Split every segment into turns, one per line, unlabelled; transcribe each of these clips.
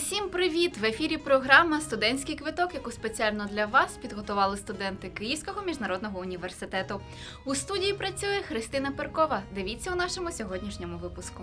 Усім привіт! В ефірі програма Студентський квиток, яку спеціально для вас підготували студенти Київського міжнародного університету. У студії працює Христина Перкова. Дивіться у нашому сьогоднішньому випуску.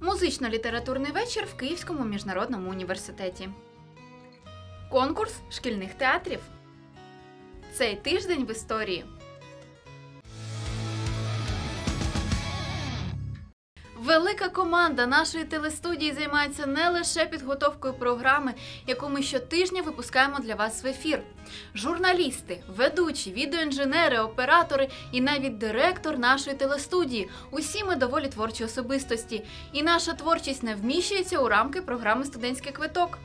Музично-літературний вечір в Київському міжнародному університеті. Конкурс шкільних театрів. Цей тиждень в історії. Велика команда нашої телестудії займається не лише підготовкою програми, яку ми щотижня випускаємо для вас в ефір. Журналісти, ведучі, відеоінженери, оператори і навіть директор нашої телестудії. Усі ми доволі творчі особистості, і наша творчість не вміщується у рамки програми Студентський квиток.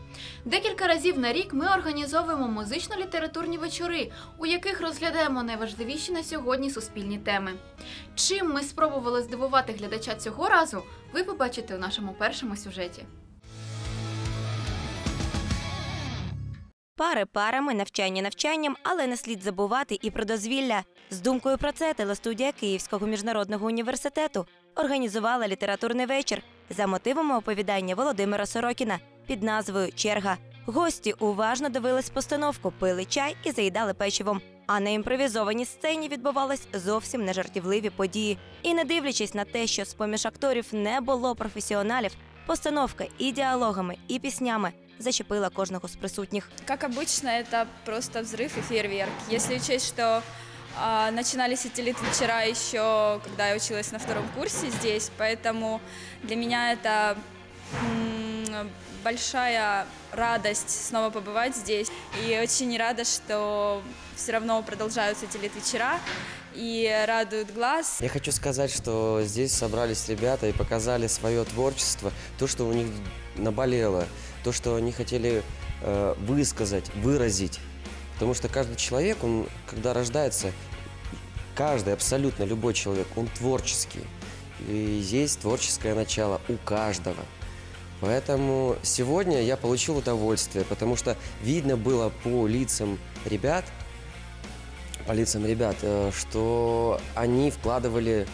Декілька разів на рік ми організовуємо музично-літературні вечори, у яких розглядаємо найважливіші на сьогодні суспільні теми. Чим ми спробували здивувати глядача цього разу, ви побачите у нашому першому сюжеті.
Пари парами, навчання навчанням, але не слід забувати і про дозвілля. З думкою про це телестудія Київського міжнародного університету організувала літературний вечір за мотивами оповідання Володимира Сорокіна під назвою Черга. Гості уважно дивились постановку, пили чай і заїдали печивом. А на імпровізованій сцені відбувались зовсім нежартівливі події. І не дивлячись на те, що з поміж акторів не було професіоналів, постановка і діалогами, і піснями зачепила кожного з присутніх.
Как обычно, это просто взрыв и фейерверк. Если учесть, что а, начинались эти лит-вечера еще, когда я училась на втором курсе здесь, поэтому для меня это м, большая радость снова побывать здесь. И очень рада, что все равно продолжаются эти лит-вечера и радуют глаз.
Я хочу сказать, что здесь собрались ребята и показали свое творчество, то, что у них наболело, то, что они хотели э, высказать, выразить. Потому что каждый человек, он, когда рождается, каждый, абсолютно любой человек, он творческий. И есть творческое начало у каждого. Поэтому сегодня я получил удовольствие, потому что видно было по лицам ребят, по лицам ребят, э, что они вкладывали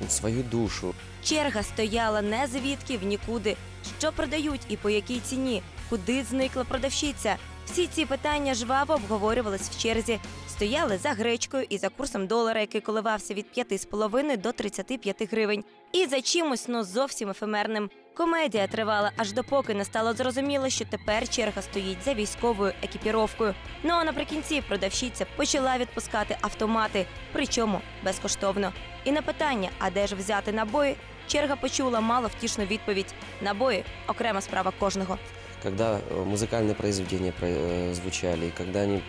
ну, свою душу.
Черга стояла не звідки в нікуди. Що продають і по якій ціні? Куди зникла продавщиця? Всі ці питання жваво обговорювались в черзі. Стояли за гречкою і за курсом долара, який коливався від 5,5 до 35 гривень. І за чимось ну зовсім ефемерним. Комедія тривала аж допоки не стало зрозуміло, що тепер черга стоїть за військовою екіпіровкою. Ну а наприкінці продавщиця почала відпускати автомати, причому безкоштовно. І на питання, а де ж взяти набої, черга почула маловтішну відповідь: набої окрема справа кожного.
Когда э, музыкальные произведения про- э, звучали, и когда они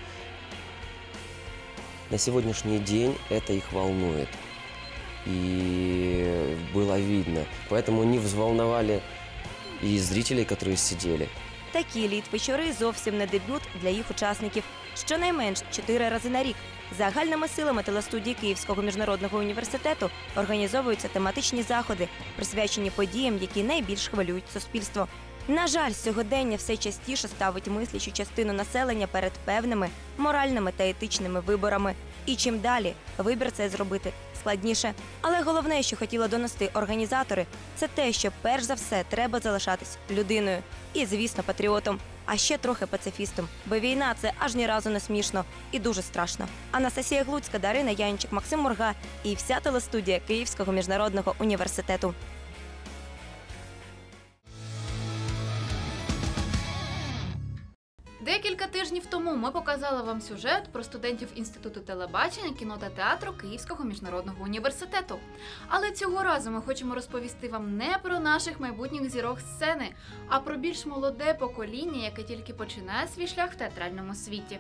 на сегодняшний день это их волнует. И было видно. Поэтому они взволновали и зрителей, которые сидели.
Такі літ-вечори зовсім не дебют для їх учасників. Щонайменш чотири рази на рік. Загальними силами телестудії Київського міжнародного університету організовуються тематичні заходи, присвячені подіям, які найбільш хвилюють суспільство. На жаль, сьогодення все частіше ставить мислячу частину населення перед певними моральними та етичними виборами. І чим далі вибір цей зробити складніше. Але головне, що хотіли донести організатори, це те, що перш за все треба залишатись людиною і, звісно, патріотом, а ще трохи пацифістом. Бо війна це аж ні разу не смішно і дуже страшно. Анастасія Глуцька, Дарина Янчик, Максим Мурга і вся телестудія Київського міжнародного університету.
Тижнів тому ми показали вам сюжет про студентів Інституту телебачення, кіно та театру Київського міжнародного університету. Але цього разу ми хочемо розповісти вам не про наших майбутніх зірок сцени, а про більш молоде покоління, яке тільки починає свій шлях в театральному світі.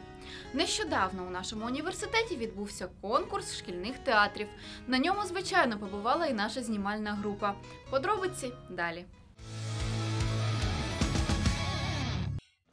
Нещодавно у нашому університеті відбувся конкурс шкільних театрів. На ньому, звичайно, побувала і наша знімальна група. Подробиці далі.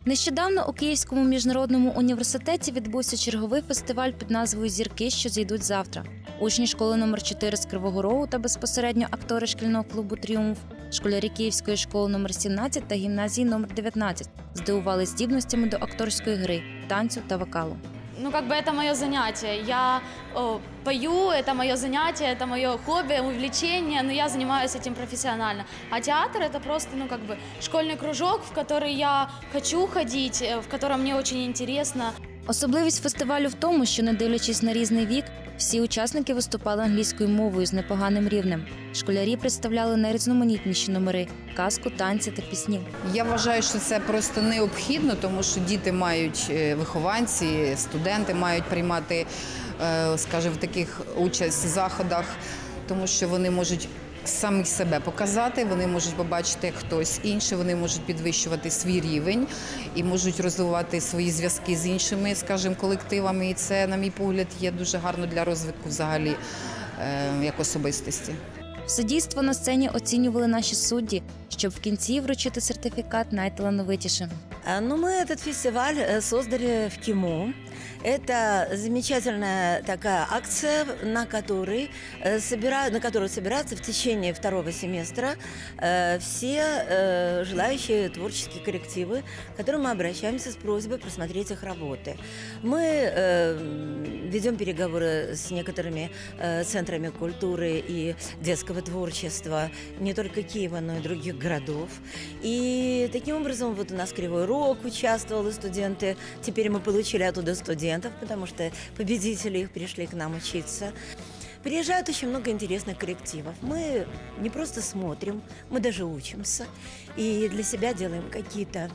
Нещодавно у Київському міжнародному університеті відбувся черговий фестиваль під назвою Зірки, що зійдуть завтра. Учні школи номер 4 з Кривого Рогу та безпосередньо актори шкільного клубу Тріумф, школярі Київської школи номер 17 та гімназії номер 19 здивували здібностями до акторської гри, танцю та вокалу
ну, как бы это мое занятие. Я о, пою, это мое занятие, это мое хобби, увлечение, но я занимаюсь этим профессионально. А театр это просто, ну, как бы школьный кружок, в который я хочу ходить, э, в котором мне очень интересно.
Особливість фестивалю в тому, що не дивлячись на різний вік, всі учасники виступали англійською мовою з непоганим рівнем. Школярі представляли найрізноманітніші номери казку, танці та пісні.
Я вважаю, що це просто необхідно, тому що діти мають е, вихованці, студенти мають приймати, е, скажімо, в таких участь заходах, тому що вони можуть самі себе показати, вони можуть побачити як хтось інший, вони можуть підвищувати свій рівень і можуть розвивати свої зв'язки з іншими, скажімо, колективами. І це, на мій погляд, є дуже гарно для розвитку взагалі е, як особистості.
Все дійство на сцені оцінювали наші судді, щоб в кінці вручити сертифікат найталановитішим.
А, Ну, мы этот фестиваль э, создали в КИМУ. Это замечательная такая акция, на которой, э, собира- на которую собираются в течение второго семестра э, все э, желающие творческие коллективы, к которым мы обращаемся с просьбой просмотреть их работы. Мы ведем переговоры с некоторыми центрами культуры и детского творчества не только Киева, но и других городов. И таким образом вот у нас Кривой Рог участвовал, и студенты. Теперь мы получили оттуда студентов, потому что победители их пришли к нам учиться. Приезжает очень много интересных коллективов. Мы не просто смотрим, мы даже учимся. И для себя делаем какие-то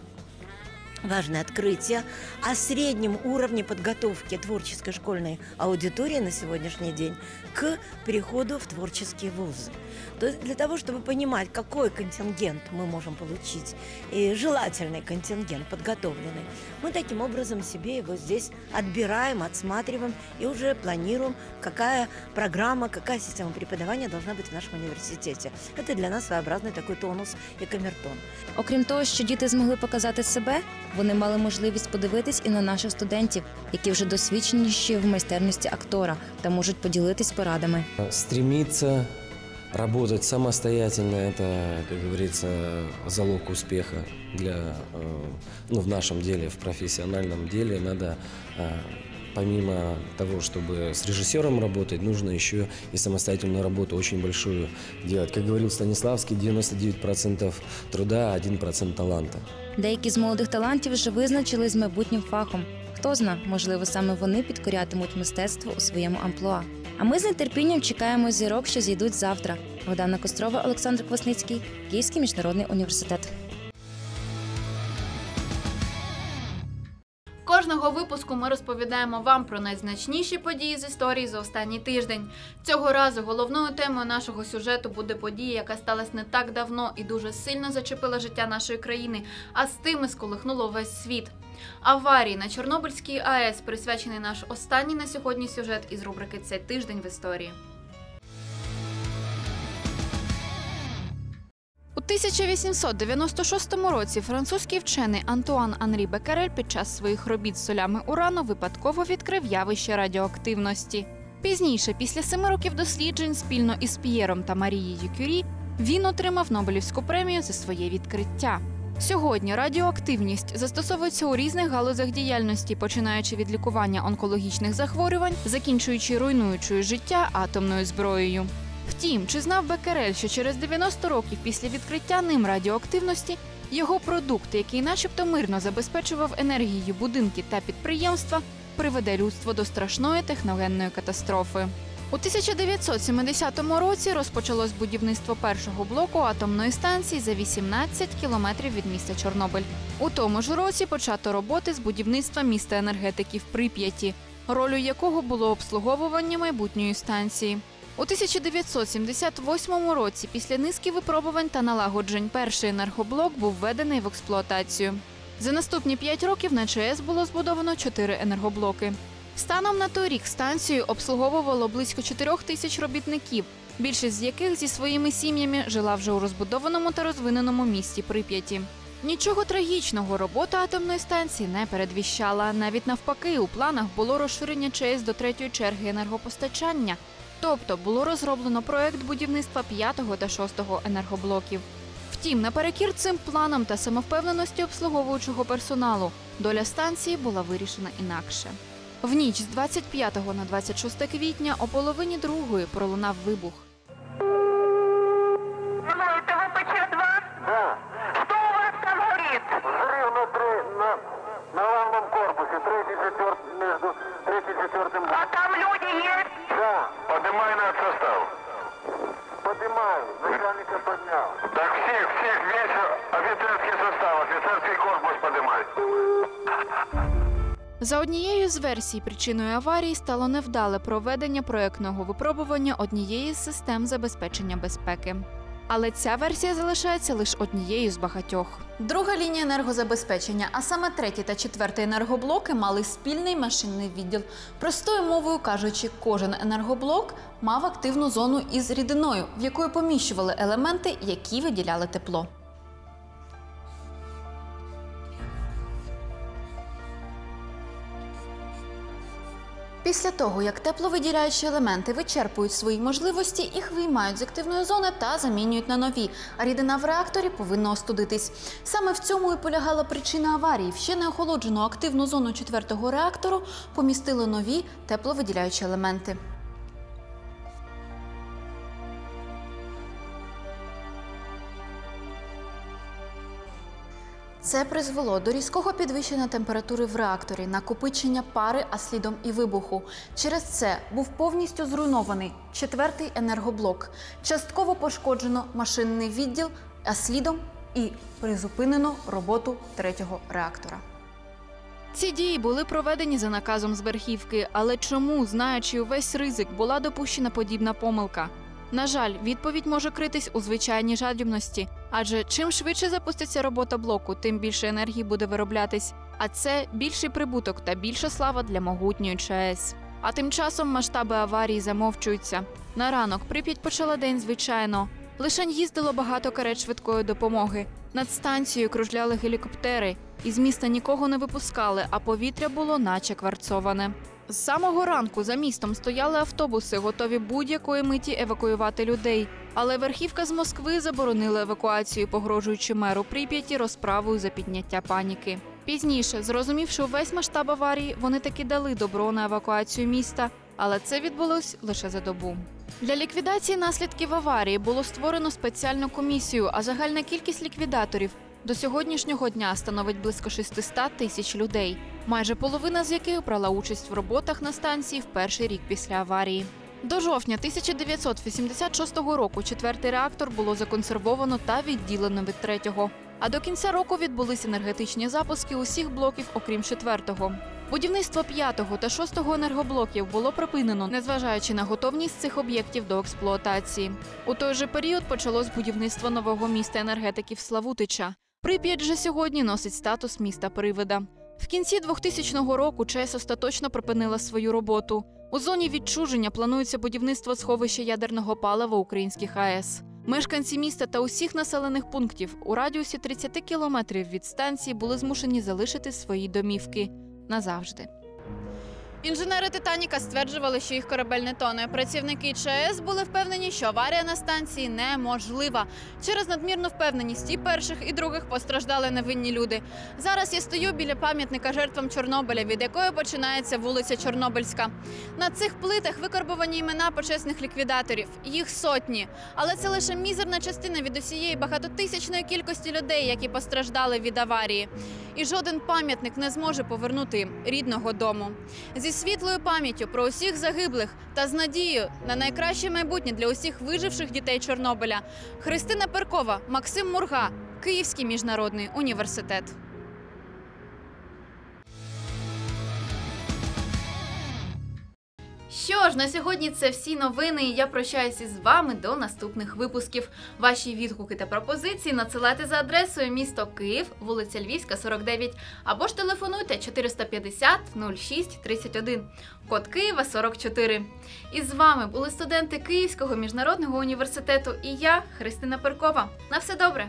важное открытие о среднем уровне подготовки творческой школьной аудитории на сегодняшний день к переходу в творческие вузы. То есть для того, чтобы понимать, какой контингент мы можем получить, и желательный контингент, подготовленный, мы таким образом себе его здесь отбираем, отсматриваем и уже планируем, какая программа, какая система преподавания должна быть в нашем университете. Это для нас своеобразный такой тонус и камертон.
Окрім того, що діти змогли показати себе, вони мали можливість подивитись і на наших студентів, які вже досвідченіші в майстерності актора та можуть поділитись порадами.
Стремиться работать самостоятельно – это, как говорится, залог успеха для, э, ну, в нашем деле, в профессиональном деле. Надо э, помимо того, чтобы с режиссером работать, нужно еще и самостоятельную работу очень большую делать. Как говорил Станиславский, 99% труда, 1% таланта.
Деякі з молодих талантів вже визначились з майбутнім фахом. Хто зна, можливо, саме вони підкорятимуть мистецтво у своєму амплуа. А ми з нетерпінням чекаємо зірок, що зійдуть завтра. Богдана Кострова, Олександр Квасницький, Київський міжнародний університет.
Кожного випуску ми розповідаємо вам про найзначніші події з історії за останній тиждень. Цього разу головною темою нашого сюжету буде подія, яка сталася не так давно і дуже сильно зачепила життя нашої країни, а з тими сколихнуло весь світ. Аварії на Чорнобильській АЕС присвячений наш останній на сьогодні сюжет із рубрики Цей тиждень в історії. У 1896 році французький вчений Антуан Анрі Беккерель під час своїх робіт з солями урану випадково відкрив явище радіоактивності. Пізніше, після семи років досліджень спільно із П'єром та Марією Кюрі, він отримав Нобелівську премію за своє відкриття. Сьогодні радіоактивність застосовується у різних галузях діяльності, починаючи від лікування онкологічних захворювань, закінчуючи руйнуючою життя атомною зброєю. Втім, чи знав Беккерель, що через 90 років після відкриття ним радіоактивності його продукт, який начебто мирно забезпечував енергією будинки та підприємства, приведе людство до страшної техногенної катастрофи. У 1970 році розпочалось будівництво першого блоку атомної станції за 18 кілометрів від міста Чорнобиль. У тому ж році почато роботи з будівництва міста енергетиків Прип'яті, ролью якого було обслуговування майбутньої станції. У 1978 році, після низки випробувань та налагоджень, перший енергоблок був введений в експлуатацію. За наступні п'ять років на ЧАЕС було збудовано чотири енергоблоки. Станом на той рік станцію обслуговувало близько 4 тисяч робітників, більшість з яких зі своїми сім'ями жила вже у розбудованому та розвиненому місті Прип'яті. Нічого трагічного робота атомної станції не передвіщала. Навіть навпаки, у планах було розширення ЧАЕС до третьої черги енергопостачання. Тобто було розроблено проект будівництва п'ятого та шостого енергоблоків. Втім, наперекір цим планам та самовпевненості обслуговуючого персоналу, доля станції була вирішена інакше. В ніч з 25 на 26 квітня о половині другої пролунав вибух.
Ну, это ВПЧ-2? Да. Что у вас там горит?
Взрыв на, тре- на, на главном корпусе, третий, четвертый, между третьим и четвертым.
А там люди есть?
Да, Поднимай над состав. поднимаю, начальника поднял. Так всех, всех, весь офицерский состав, офицерский корпус поднимай.
За однією з версій, причиною аварії стало невдале проведення проектного випробування однієї з систем забезпечення безпеки. Але ця версія залишається лише однією з багатьох. Друга лінія енергозабезпечення, а саме третій та четвертий енергоблоки, мали спільний машинний відділ. Простою мовою кажучи, кожен енергоблок мав активну зону із рідиною, в яку поміщували елементи, які виділяли тепло. Після того, як тепловиділяючі елементи вичерпують свої можливості, їх виймають з активної зони та замінюють на нові. А рідина в реакторі повинна остудитись. Саме в цьому і полягала причина аварії. В ще не охолоджену активну зону четвертого реактору помістили нові тепловиділяючі елементи. Це призвело до різкого підвищення температури в реакторі, накопичення пари, а слідом і вибуху. Через це був повністю зруйнований четвертий енергоблок. Частково пошкоджено машинний відділ, а слідом і призупинено роботу третього реактора. Ці дії були проведені за наказом з верхівки, але чому, знаючи увесь ризик, була допущена подібна помилка? На жаль, відповідь може критись у звичайній жадібності, адже чим швидше запуститься робота блоку, тим більше енергії буде вироблятись. А це більший прибуток та більша слава для могутньої ЧАЕС. А тим часом масштаби аварії замовчуються. На ранок Прип'ять почала день звичайно. Лишень їздило багато карет швидкої допомоги. Над станцією кружляли гелікоптери. Із міста нікого не випускали, а повітря було наче кварцоване. З самого ранку за містом стояли автобуси, готові будь-якої миті евакуювати людей. Але верхівка з Москви заборонила евакуацію, погрожуючи меру Прип'яті розправою за підняття паніки. Пізніше, зрозумівши увесь масштаб аварії, вони таки дали добро на евакуацію міста, але це відбулось лише за добу. Для ліквідації наслідків аварії було створено спеціальну комісію, а загальна кількість ліквідаторів до сьогоднішнього дня становить близько 600 тисяч людей, майже половина з яких брала участь в роботах на станції в перший рік після аварії. До жовтня 1986 року четвертий реактор було законсервовано та відділено від третього. А до кінця року відбулись енергетичні запуски усіх блоків, окрім четвертого. Будівництво п'ятого та шостого енергоблоків було припинено, незважаючи на готовність цих об'єктів до експлуатації. У той же період почалось будівництво нового міста енергетиків Славутича. Прип'ять же сьогодні носить статус міста привида. В кінці 2000 року ЧАЕС остаточно припинила свою роботу. У зоні відчуження планується будівництво сховища ядерного палива українських АЕС. Мешканці міста та усіх населених пунктів у радіусі 30 кілометрів від станції були змушені залишити свої домівки назавжди. Інженери Титаніка стверджували, що їх корабель не тоне. Працівники ЧАЕС були впевнені, що аварія на станції неможлива. Через надмірну впевненість і перших, і других постраждали невинні люди. Зараз я стою біля пам'ятника жертвам Чорнобиля, від якої починається вулиця Чорнобильська. На цих плитах викарбовані імена почесних ліквідаторів. Їх сотні. Але це лише мізерна частина від усієї багатотисячної кількості людей, які постраждали від аварії. І жоден пам'ятник не зможе повернути рідного дому. Зі світлою пам'яттю про усіх загиблих та з надією на найкраще майбутнє для усіх виживших дітей Чорнобиля. Христина Перкова, Максим Мурга, Київський міжнародний університет. Що ж, на сьогодні це всі новини. Я прощаюся з вами до наступних випусків. Ваші відгуки та пропозиції надсилайте за адресою місто Київ, вулиця Львівська, 49, або ж телефонуйте 450 06 31, код Києва 44. І з вами були студенти Київського міжнародного університету і я, Христина Перкова. На все добре!